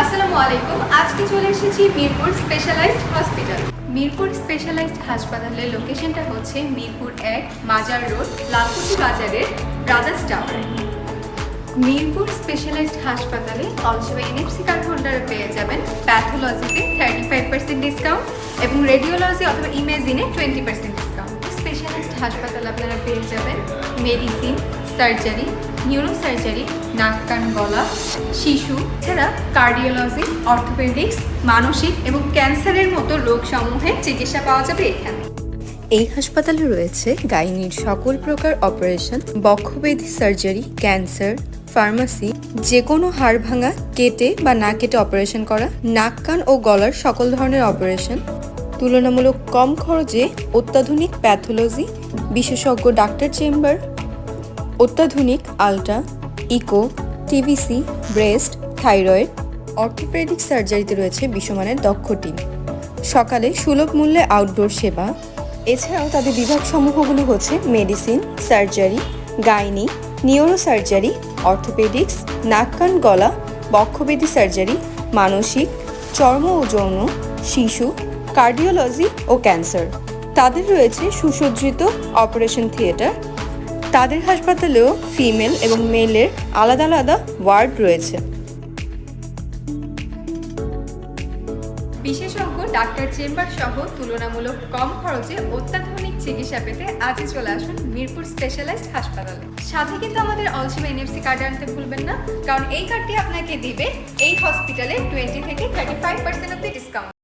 আসসালামু আলাইকুম। আজকে চলে এসেছি Mirpur specialised hospital. Mirpur specialised হাসপাতালের লোকেশনটা হচ্ছে মিরপুর এক মাজার রোড লালকুচি বাজারের ব্রাদার্স টাওয়ার। মিরপুর স্পেশালাইজড হাসপাতালে অলসেবা এনএফসি কার্ড হোল্ডারে পেয়ে যাবেন প্যাথোলজিতে থার্টি ফাইভ পার্সেন্ট ডিসকাউন্ট এবং রেডিওলজি অথবা ইমেজিনে টোয়েন্টি পার্সেন্ট ডিসকাউন্ট স্পেশালাইজড হাসপাতালে আপনারা পেয়ে যাবেন মেডিসিন সার্জারি নিউরো সার্জারি নাক, কান, গলা, শিশু, এছাড়া কার্ডিওলজি অর্থোপেডিক্স মানসিক এবং ক্যান্সারের মতো রোগসমূহের চিকিৎসা পাওয়া যাবে এখানে। এই হাসপাতালে রয়েছে গাইনির সকল প্রকার অপারেশন, বক্ষব্যাধি সার্জারি, ক্যান্সার, ফার্মাসি যে কোনো হাড় ভাঙা, কেটে বা না কেটে অপারেশন করা, নাক, কান ও গলার সকল ধরনের অপারেশন। তুলনামূলক কম খরচে অত্যাধুনিক প্যাথোলজি, বিশেষজ্ঞ ডাক্তার চেম্বার অত্যাধুনিক ultra, echo, TVC, breast, thyroid, orthopaedic সার্জারিতে রয়েছে বিশ্বমানের দক্ষ টিম। সকালে সুলভ মূল্যে আউটডোর সেবা। এছাড়াও তাদের বিভাগ সমূহগুলো হচ্ছে medicine, surgery, gynae neuro surgery orthopaedics, নাক, কান, গলা বক্ষবেদী সার্জারি, মানসিক, চর্ম ও যৌন, শিশু, কার্ডিওলজি ও ক্যান্সার। তাদের রয়েছে সুসজ্জিত অপারেশন থিয়েটার তাদের হাসপাতালেও ফিমেল এবং মেলের আলাদা আলাদা ওয়ার্ড রয়েছে। বিশেষজ্ঞ, ডাক্তার চেম্বার সহ তুলনামূলক কম খরচে অত্যাধুনিক চিকিৎসা পেতে আজই চলে আসুন মিরপুর স্পেশালাইজড হাসপাতালে। সাথে কিন্তু আমাদের অলসিমা এনএফসি কার্ড আনতে ভুলবেন না, কারণ এই কার্ডটি আপনাকে দিবে এই হসপিটালে টোয়েন্টি থেকে থার্টি ফাইভ পার্সেন্ট অব্দি ডিসকাউন্ট